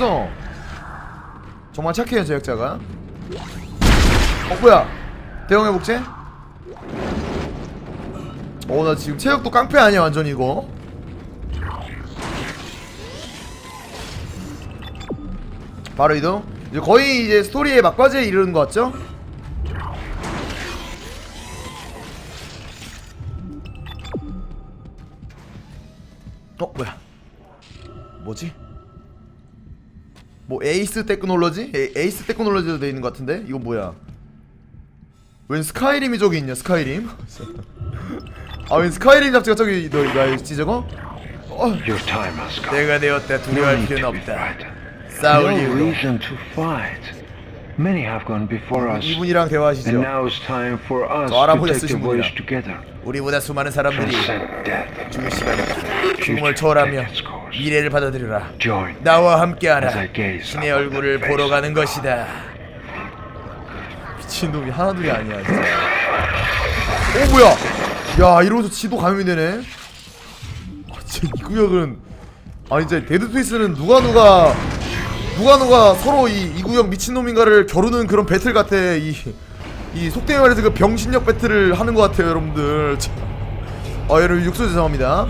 있어. 정말 착해요 제작자가. 어 뭐야? 대형 회복제? 어 나 지금 체력도 깡패 아니야 완전 이거. 바로 이동? 이제 거의 이제 스토리의 막바지에 이르는 것 같죠? 뭐 에이스 테크놀로지? 에, 에이스 테크놀로지도 돼 있는 것 같은데? 이건 뭐야? 웬 스카이림이 저기 있냐 스카이림? 아웬 스카이림 잡지가 저기 너 이거 알지 저거? 어. 내가 되었다 두려워할 필요는 없다. 싸울 fight. Many have gone before us, 이분이랑 대화하시죠. Now it's time for us 저 to 할아버지 take the 쓰신 voyage together. 우리보다 수많은 사람들이 Transcend death. 죽을 시간이다 죽음을 초월하며 미래를 받아들여라. Join 나와 as 함께하라. I gaze 신의 upon 얼굴을 보러. 가는 것이다. 미친놈이 하나둘이 아니야 진짜. 어 뭐야? 야 이러고서 지도 감염이 되네. 아 진짜 이 구역은. 아 이제 데드스페이스는 누가 누가 누가 누가 서로 이, 이 구역 미친놈인가를 겨루는 그런 배틀 같아. 이, 이 속되게 말해서 그 병신력 배틀을 하는 것 같아요 여러분들. 참. 아 여러분 육수 죄송합니다.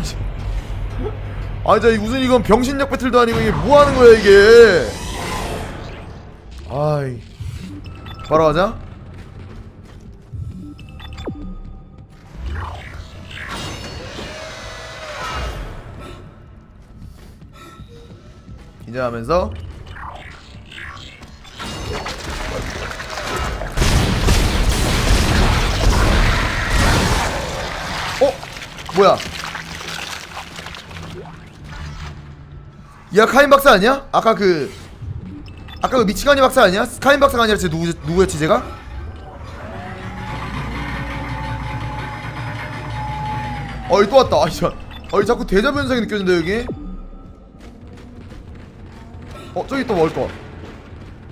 아 진짜 이 무슨 이건 병신력 배틀도 아니고 이게 뭐 하는 거야 이게? 아이 바로 가자. 긴장하면서 뭐야 야 카인 박사 아니야? 아까 그 아까 그 미치가니 박사 아니야? 카인 박사가 아니라 쟤 누구 누구였지 제가? 어이 또 왔다. 아이 참. 어이 자꾸 대자 변성이 느껴진다 여기. 어 저기 또 먹을 거.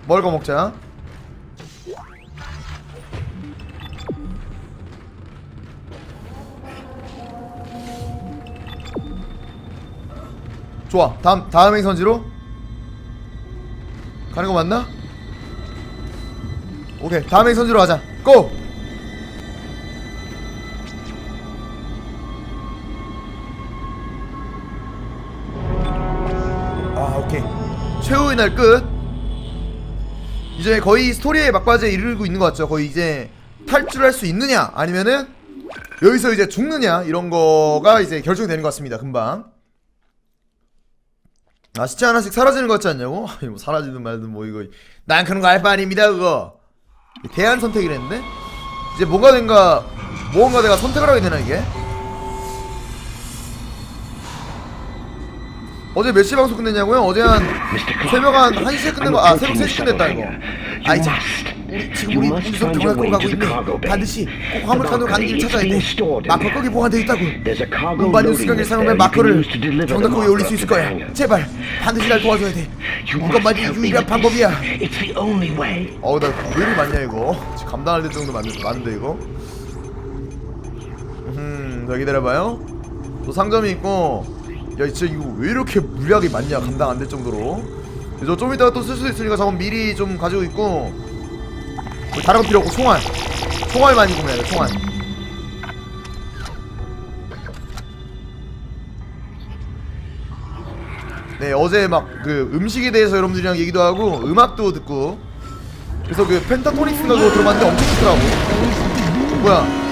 먹을 거 먹자. 좋아. 다음 다음 행선지로 가는 거 맞나? 오케이. 다음 행선지로 가자. 고. 아 오케이 최후의 날 끝 이제 거의 스토리의 막바지에 이르고 있는 것 같죠 거의 이제 탈출할 수 있느냐 아니면은 여기서 이제 죽느냐 이런 거가 이제 결정이 되는 것 같습니다 금방 아 시체 하나씩 사라지는 것 같지 않냐고? 뭐 사라지든 말든 뭐 이거 난 그런 거 알 바 아닙니다 그거 대안 선택이랬는데 이제 뭐가 된가 무언가 내가 선택을 하게 되나 이게 어제 몇 시 방송 끝냈냐고요? 어제 한 새벽 한 1시에 끝낸 거, 아, 새벽 3시 끝냈다, 이거. 아이, 참. 우리, 지금 우리 우선 경락으로 가고 있네. 반드시 꼭 화물칸으로 가는 길을 찾아야 돼. 마커 거기 보관되어 있다고. 운반용 수경을 사용하면 마커를 정답 거기에 올릴 수 있을 거야. 제발, 반드시 날 도와줘야 돼. 이것만이 유일한 방법이야. 어우, 나왜 이리 많냐, 이거. 감당할 때 정도 많, 많은데, 이거. 음, 자, 기다려봐요. 또 상점이 있고. 야 진짜 이거 왜 이렇게 물약이 많냐 감당 안 될 정도로 그래서 좀 이따가 또 쓸 수도 있으니까 저건 미리 좀 가지고 있고 뭐 다른 거 필요 없고 총알. 총알 많이 구매해야 돼 총알. 네 어제 막 그 음식에 대해서 여러분들이랑 얘기도 하고 음악도 듣고 그래서 그 펜타토닉스가 그거 들어봤는데 엄청 좋더라고 뭐야?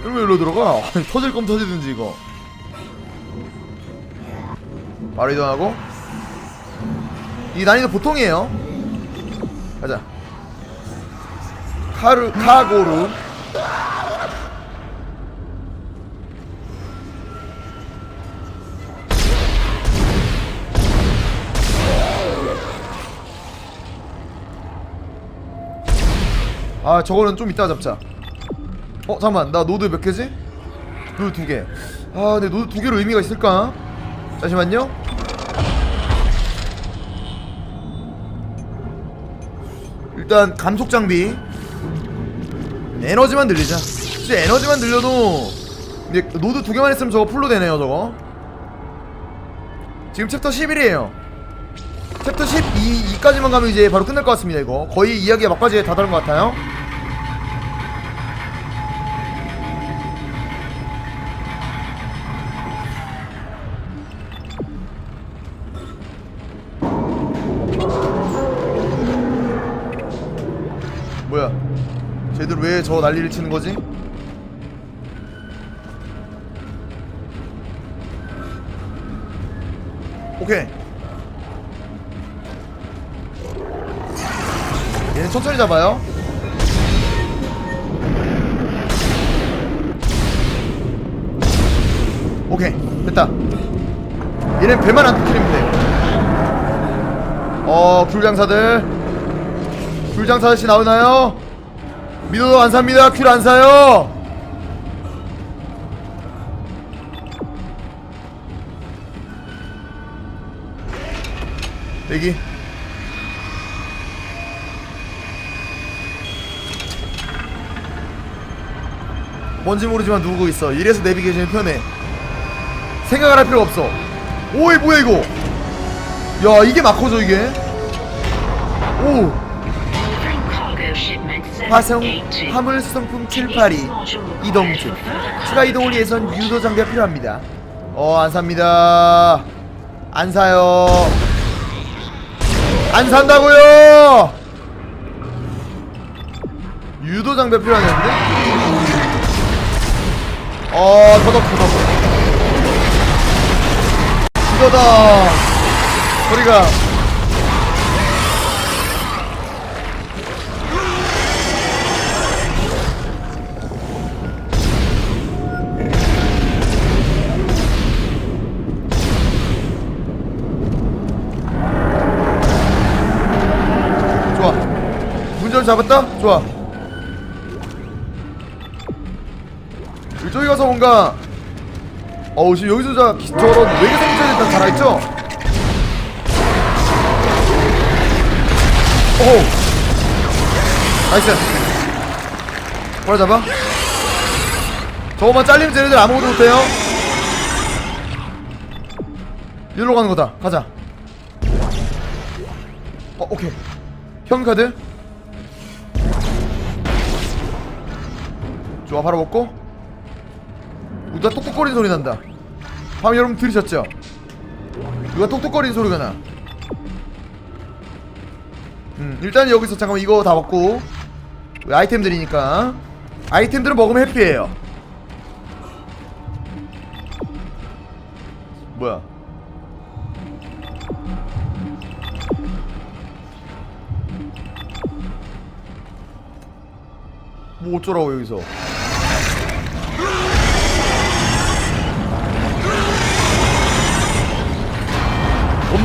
이러면 일로 들어가? 터질 거면 터지든지 이거. 바로 이동하고 이 난이도 보통이에요. 가자. 카르 카고루. 아 저거는 좀 이따 잡자. 어 잠깐만. 나 노드 몇 개지? 노드 두개아 근데 노드 두 개로 의미가 있을까? 잠시만요 일단 감속 장비. 에너지만 늘리자. 진짜 에너지만 늘려도 이제 노드 두 개만 있으면 저거 풀로 되네요 저거. 지금 챕터 11이에요. 챕터 12까지만 가면 이제 바로 끝날 것 같습니다 이거. 거의 이야기가 막바지에 다다른 것 같아요. 난리를 치는 거지? 오케이. 얘는 천천히 잡아요. 오케이. 됐다. 얘는 배만 안 터뜨리면 돼어 귤장사들. 귤장사 아저씨 나오나요? 믿어도 안 삽니다. 귤안 사요. 대기. 뭔지 모르지만 누르고 있어. 이래서 내비게이션이 편해. 생각을 할 필요가 없어. 오이 뭐야 이거? 야 이게 마커죠 이게? 오 화성 화물 수송품 782 이동 중 추가 이동을 위해선 유도 장비가 필요합니다. 어 안 삽니다. 안 사요. 안 산다고요? 유도 장비 필요하냐는데? 어 더덕 더덕. 이거다. 소리가 잡았다? 좋아. 이쪽에 가서 뭔가 어우 지금 여기서 자 기- 저런 외계 생물체들 일단 살아있죠? 오 나이스. 뭐라 잡아? 저거만 잘리면 쟤네들 아무것도 못해요. 이리로 가는 거다. 가자. 어 오케이. 형 카드 좋아 바로 먹고? 누가 똑똑거리는 소리 난다. 방금 여러분 들으셨죠? 누가 똑똑거리는 소리가 나? 음, 일단 여기서 잠깐만 이거 다 먹고. 아이템들이니까. 아이템들을 먹으면 해피해요. 뭐야? 뭐 어쩌라고 여기서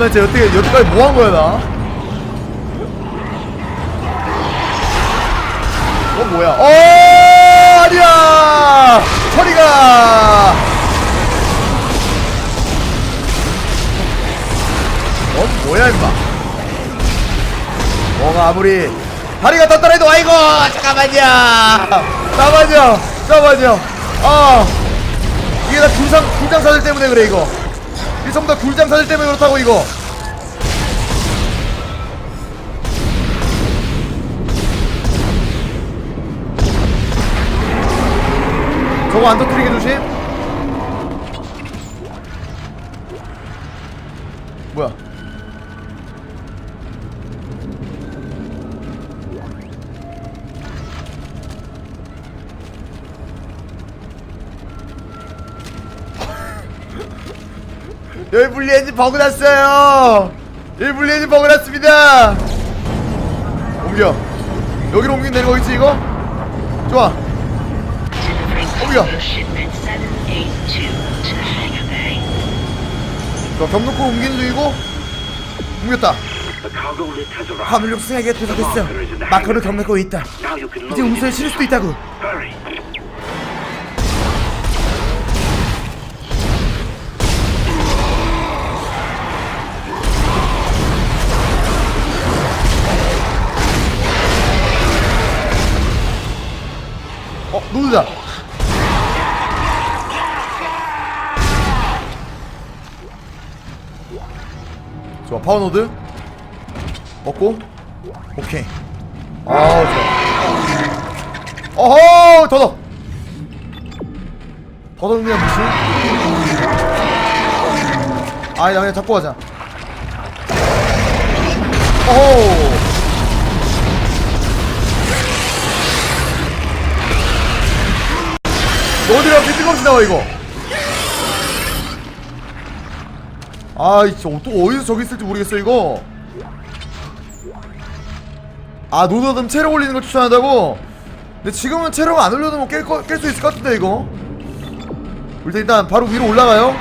엄마 쟤 여태 여태까지 뭐 한 거야 나? 어 뭐야? 어 아니야! 허리가! 넌 뭐야 임마? 뭐가 아무리 다리가 떴더라도 아이고 잠깐만요 잠깐만요 잠깐만요 아 이게 다 굴상 굴장 사들 때문에 그래 이거 이 전부 다 굴장 사들 때문에 그렇다고 이거 저거 안 터뜨리게 조심. 뭐야? 여기 분리엔진 버그 났어요. 여기 분리엔진 버그 났습니다. 옮겨. 여기로 되는 거겠지 이거? 좋아 어디야? Shipment 782 to Hangar Bay. 자 경로코 옮기는 중이고 옮겼다. 화물용 승에게 도착했어 마커를 경매고 있다 이제 운수에. 실을 수도 있다고. 어 노드다 좋아 파워노드. 먹고. 오케이. 아우 좋아. 어허 더덕 더덕 그냥 무시. 아니 나 그냥 잡고 가자. 어허. 너희들이랑 뜬금없이 나와 이거 아이 진짜 또 어디서 저기 있을지 모르겠어 이거. 아 노드덤 체력 올리는 걸 추천한다고? 근데 지금은 체력 안 올려도 뭐깰수 있을 것 같은데 이거. 일단 일단 바로 위로 올라가요.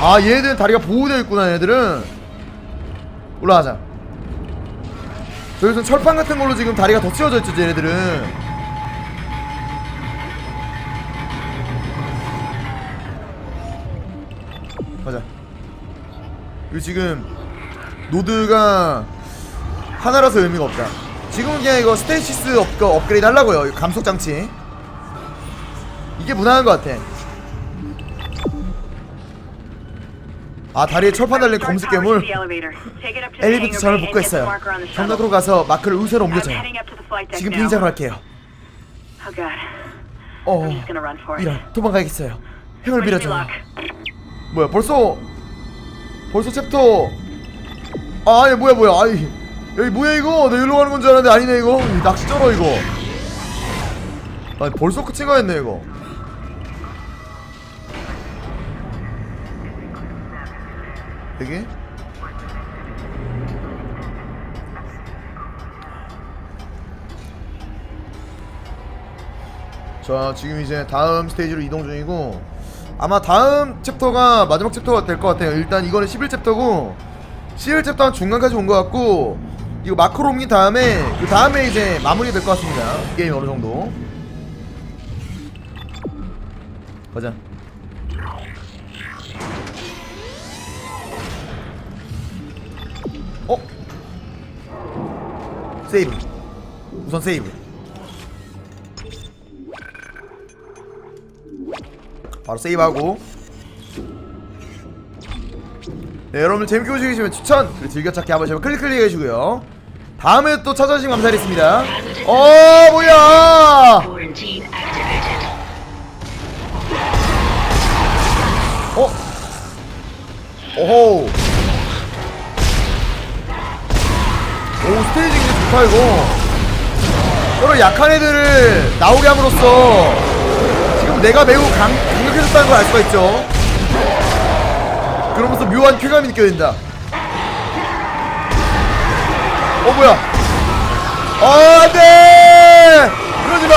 아 얘네들은 다리가 보호되어 있구나 얘네들은. 올라가자. 저기서 철판 같은 걸로 지금 다리가 더 씌워져 있죠 얘네들은 이거 지금 노드가 하나라서 의미가 없다. 지금은 그냥 이거 스테이시스 업, 그 업그레이드 하려고요 이 감속 장치. 이게 무난한 것 같아. 아 다리에 철판 달린 검색 괴물. 엘리베이터 전을 복구했어요. 경락으로 가서 마크를 우세로 옮겨줘요. 지금 비행장으로 할게요. 어 이런 도망가야겠어요. 행을 빌어줘요. 뭐야 벌써 벌써 챕터 아 아니 뭐야 뭐야. 아이 여기 뭐야 이거? 나 여기로 가는 건 줄 알았는데 아니네 이거. 이 낚시 쩔어 이거. 아니 벌써 끝인 거였네 이거. 되게? 자 지금 이제 다음 스테이지로 이동 중이고 아마 다음 챕터가 마지막 챕터가 될 것 같아요. 일단 이거는 11챕터고 11챕터 한 중간까지 온 것 같고 이거 마크로 옮긴 다음에 그 다음에 이제 마무리 될 것 같습니다. 게임 어느 정도. 가자. 어? 세이브. 우선 세이브 바로 세이브하고. 네, 여러분들 재밌게 보시면 추천 그리고 즐겨찾기 한번 제발 클릭 클릭 해주고요. 다음에 또 찾아주시면 감사하겠습니다. 어 뭐야. 어? 오호. 오 굉장히 좋다 이거. 여러 약한 애들을 나오게 함으로써 지금 내가 매우 강, 강력해졌다는 걸 알 수가 있죠 그러면서 묘한 쾌감이 느껴진다 어 뭐야 어 안돼 그러지마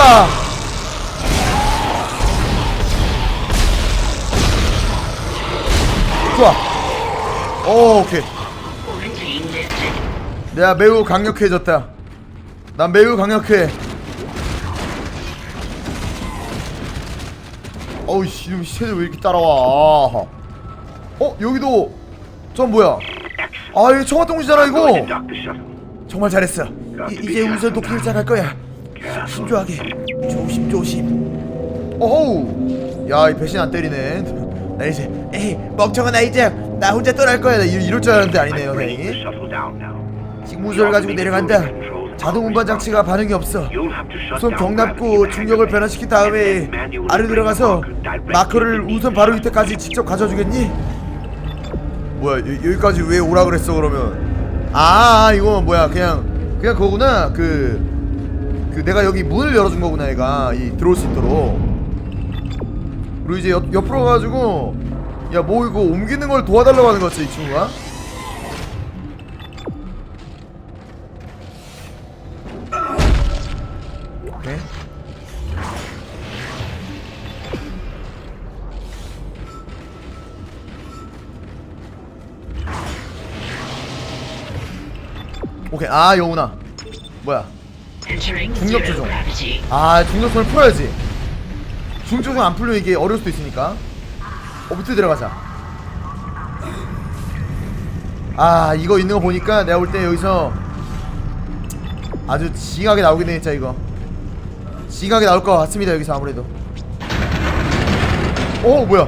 좋아 오 오케이 Quarantine lifted. 내가 매우 강력해졌다. 난 매우 강력해. 어우 씨, 이놈 시체들 왜 이렇게 따라와? 어 여기도 전 뭐야? 아 이거 청와동시잖아 이거. 정말 잘했어. 이, 이제 우선 도끼를 시작할 거야. 신중하게, 조심 조심. 어허우, 야이 배신 안 때리네. 나 이제 에이 멍청한 아이자 나 혼자 떠날 거야. 나 이- 이럴 줄 알았는데 아니네요 다행히. 직무소를 가지고 내려간다. 자동 운반 장치가 반응이 없어. 우선 경납고 중력을 변화시킨 다음에 아래 들어가서 마커를 우선 바로 밑에까지 직접 가져주겠니? 뭐야 여, 여기까지 왜 오라 그랬어 그러면? 아 이거 뭐야 그냥 그냥 그거구나 그. 그 내가 여기 문을 열어준 거구나 얘가 이 들어올 수 있도록 그리고 이제 옆, 옆으로 가가지고 야 뭐 이거 옮기는 걸 도와달라고 하는 거지 이 친구가 아 여우나 뭐야? 중력 조종. 아 중력손을 풀어야지. 중력손 안 풀면 이게 어려울 수도 있으니까. 어 밑에 들어가자. 아 이거 있는 거 보니까 내가 볼 때 여기서 아주 징하게 나오겠네 진짜 이거. 징하게 나올 것 같습니다 여기서 아무래도. 오 뭐야?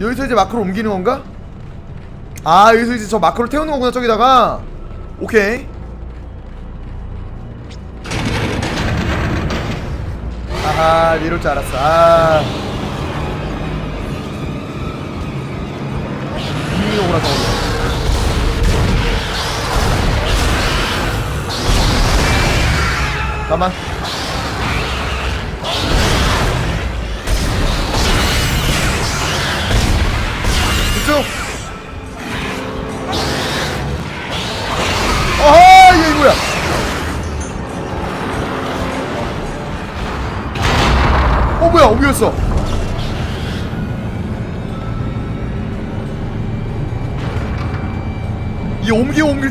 여기서 이제 마크로 옮기는 건가? 아 여기서 이제 저 마크를 태우는 거구나 저기다가. 오케이. 아하 이럴 줄 알았어. 아. 저거 잠깐만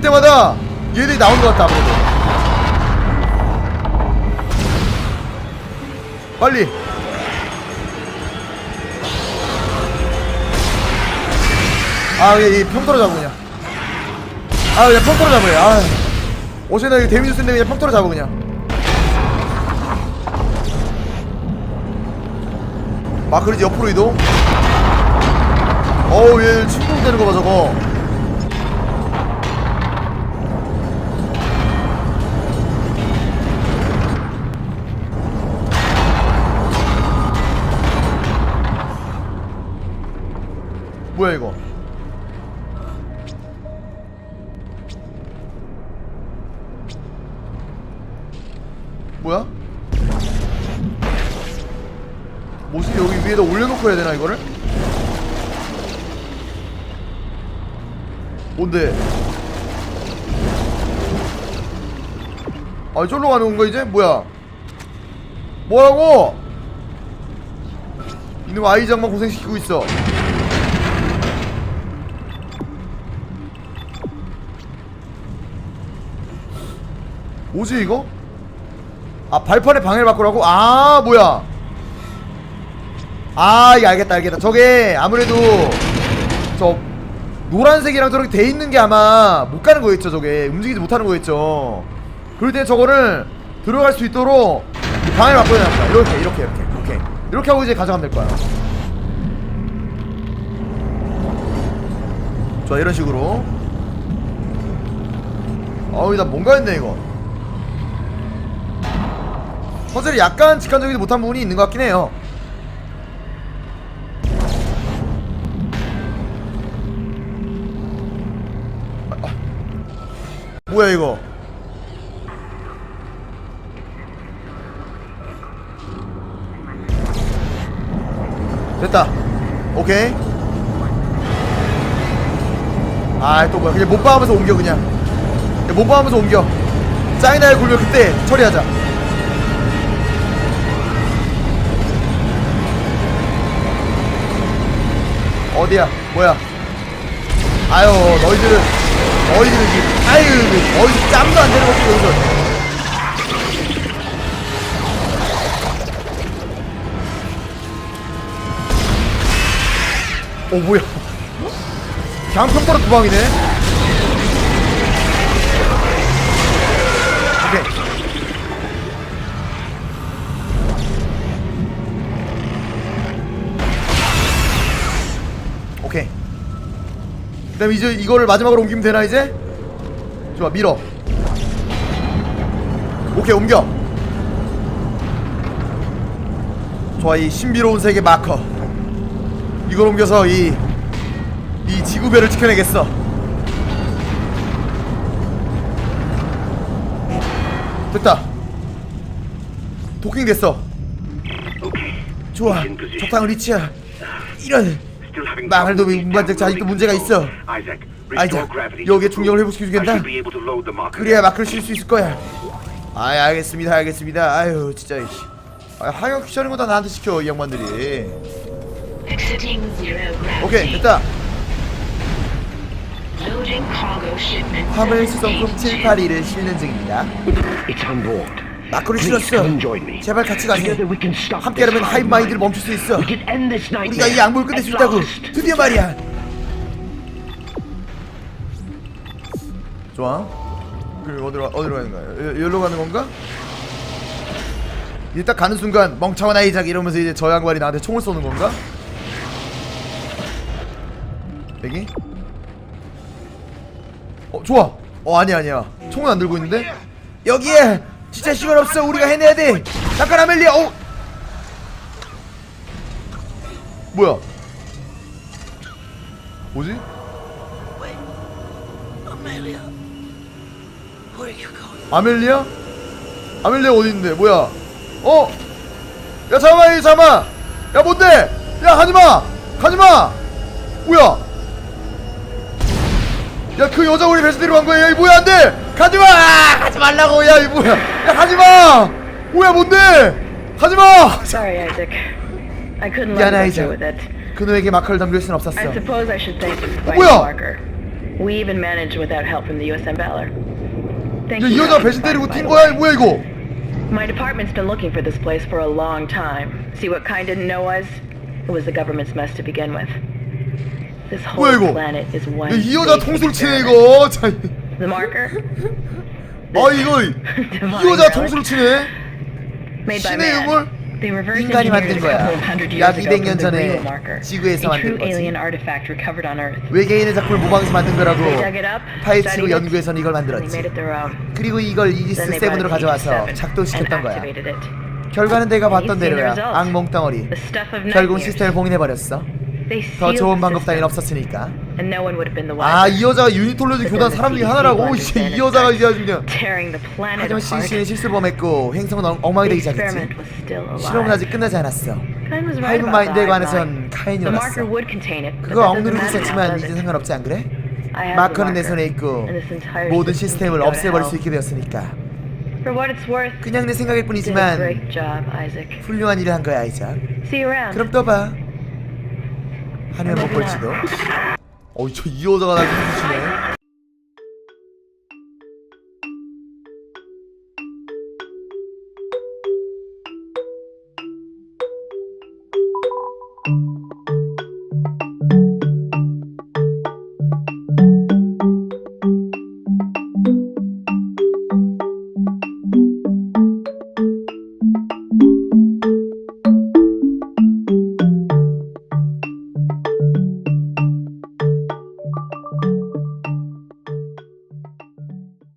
때마다 얘들이 나오는 것 같다 아무래도. 빨리. 아 그냥 이 평터로 잡고 그냥 아 그냥 평터로 잡으래 아. 어제나 이거 데미지 쓴데 그냥 평터로 잡아 그냥 마크리 이제 옆으로 이동. 어우 얘 침공되는 거봐 저거 뭐야 이거 뭐야? 뭐지 여기 위에다 올려놓고 해야 되나 이거를? 뭔데? 아 저기로 가는 건가 이제? 뭐야? 뭐라고? 이놈 아이장만 고생시키고 있어 뭐지 이거? 아 발판에 방해를 받고라고? 아 뭐야? 아 이거 알겠다 알겠다. 저게 아무래도 저 노란색이랑 저렇게 돼 있는 게 아마 못 가는 거겠죠 저게. 움직이지 못하는 거겠죠. 그럴 때 저거를 들어갈 수 있도록 방해를 해야 합니다. 이렇게 이렇게 이렇게 이렇게. 이렇게 하고 이제 가져가면 될 거야 좋아 이런 식으로. 어우 나 뭔가 했네 이거 퍼즐이 약간 직관적이지 못한 부분이 있는 것 같긴 해요. 아, 아. 뭐야 이거? 됐다. 오케이. 아또 뭐야. 그냥 못 봐하면서 옮겨 그냥. 그냥 못봐하면서 옮겨. 짜이나에 굴면 그때 처리하자 어디야? 뭐야? 아유 너희들은 너희들은 이 아유 너희들 짬도 안 되는 것도 여기서. 어 뭐야? 그냥 평바로 오케이 오케이 그 다음에 이제 이거를 마지막으로 옮기면 되나 이제? 좋아 밀어. 오케이 옮겨. 좋아 이 신비로운 세계 마커. 이걸 옮겨서 이 이 지구별을 지켜내겠어. 됐다. 도킹 됐어. 좋아. 적당한 리치야. 이런 망할 놈이 trouble 운반장차 아직도 문제가 있어 아이작. 여기에 중력을 회복시켜주겠다. 그래야 마크를 칠수 있을 거야 아 알겠습니다 알겠습니다 아유 진짜 이씨. 아, 하여 귀찮은 거 다 나한테 시켜 이 양반들이. 오케이 됐다. 화물 수송 품 782를 실는 중입니다 It's on board. Please 실었어. 제발 같이 가세 Together we can stop 함께라면 mind. 멈출 수 있어. 우리가 이 악물을 끝낼 수 있다고. 드디어 말이야 좋아 그럼 어디로 어디로 가는 거야 여- 여기로 가는 건가? 딱 가는 순간 멍청한 아이작 이러면서 이제 저 양반이 나한테 총을 쏘는 건가? 여기 어 좋아 어 아니야 아니야 총은 안 들고 있는데 여기에 진짜 시간 없어. 우리가 해내야 돼. 잠깐 아멜리아. 어? 뭐야? 뭐지? 아멜리아? 아멜리아 어디 있는데? 뭐야? 어? 야 잠깐만 이 잠깐만. 야 뭔데? 야 가지마! 가지마! 뭐야? 야 그 여자 우리 배신 데려간 거야. 야이 뭐야 안돼 가지마 아, 가지 말라고 야이 뭐야 야 가지마 뭐야 뭔데 가지마 Sorry, Isaac. I couldn't Yeah, let no, you it's go a- through with it. 그놈에게 마크를 넘길 순 없었어 I suppose I should thank the Vice 뭐야? Marker. We even managed without help from the USM Valor. Thank 야이 you 여자 배신 때리고 the 거야 way. 뭐야 이거 My department's been looking for this place for a long time. See what kind didn't know us? It was the government's mess to begin with. This whole 뭐야 이거 planet is one 야이 여자 big 통수를 치네 experiment. 이거 자, The marker? 아 이거 이 여자 통수를 치네 made by 신의 man. 유물? They reverse 인간이 만든 a 거야. couple of hundred 약 years ago 200년 from the 전에 real marker. 지구에서 a 만든 true 거지. alien artifact recovered on Earth. 외계인의 작품을 모방해서 만든 거라고 They dug it up, 파헤치고 studied it, 연구해서는 이걸 and they 만들었지 made it their own. 그리고 이걸 Then 이지스 they brought 7으로 it to 가져와서 Aegis 7 and 작동시켰던 거야 activated it. 결과는 내가 봤던 대로야 result. 악몽 덩어리 The stuff of 결국 nightmares. 시스템을 봉인해버렸어 They 더 sealed 좋은 방법 따윈 system, 없었으니까 and no one would have been the 아이 wiser. 여자가 유니톨로지 교단 사람 중에 하나라고 이씨 이 여자가 이제 아주 그냥 Tearing the planet 하지만 apart. 신씨는 실수범했고 행성은 엉- 엉망이 되기 The 시작했지 experiment was still 실험은 alive. 아직 끝나지 않았어 Kain was right 하이브 about the 마인드에 hive 관해선. 카인이 The marker 옳았어 would contain it, but 그거 doesn't 억누르고 matter now, 있었지만 does 이제 it? 상관없지 안 그래? I have the 마커는 내 손에 있고 and this entire 모든 system 시스템을 can go to 없애버릴 수 hell. 있게 되었으니까 For what it's worth, 그냥 내 생각일 you did a 뿐이지만 great job, Isaac. 훌륭한 일을 한 거야 이자 See you around. 그럼 또봐 아니면 못 볼지도 어이 저 이 여자가 날 힘주시네